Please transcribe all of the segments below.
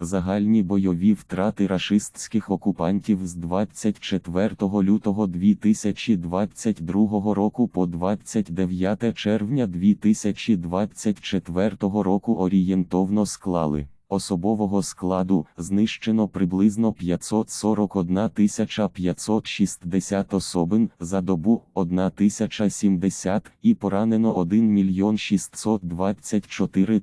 Загальні бойові втрати рашистських окупантів з 24 лютого 2022 року по 29 червня 2024 року орієнтовно склали. Особового складу знищено приблизно 541 560 особин за добу 1070 і поранено 1 мільйон 624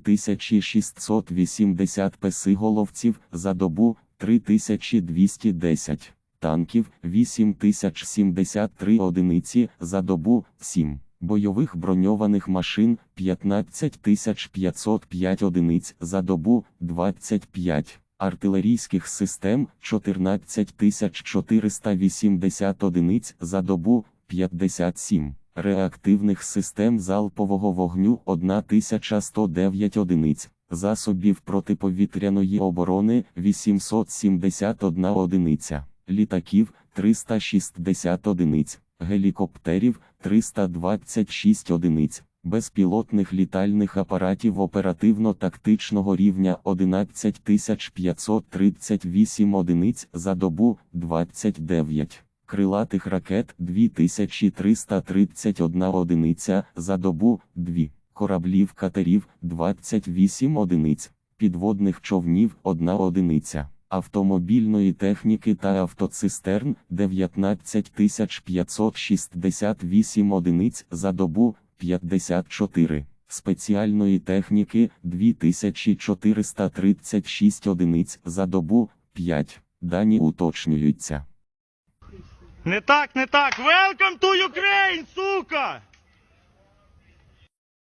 680 песиголовців за добу 3210 танків 8073 одиниці за добу 7 бойових броньованих машин 15505 одиниць за добу 25, артилерійських систем 14480 одиниць за добу 57, реактивних систем залпового вогню 1109 одиниць, засобів протиповітряної оборони 871 одиниця, літаків 360 одиниць, гелікоптерів 326 одиниць, безпілотних літальних апаратів оперативно-тактичного рівня 11538 одиниць за добу 29, крилатих ракет 2331 одиниця за добу 2, кораблів катерів 28 одиниць, підводних човнів 1 одиниця автомобільної техніки та автоцистерн 19568 одиниць за добу 54, спеціальної техніки 2436 одиниць за добу 5. Дані уточнюються. Не так, не так. Welcome to Ukraine, сука!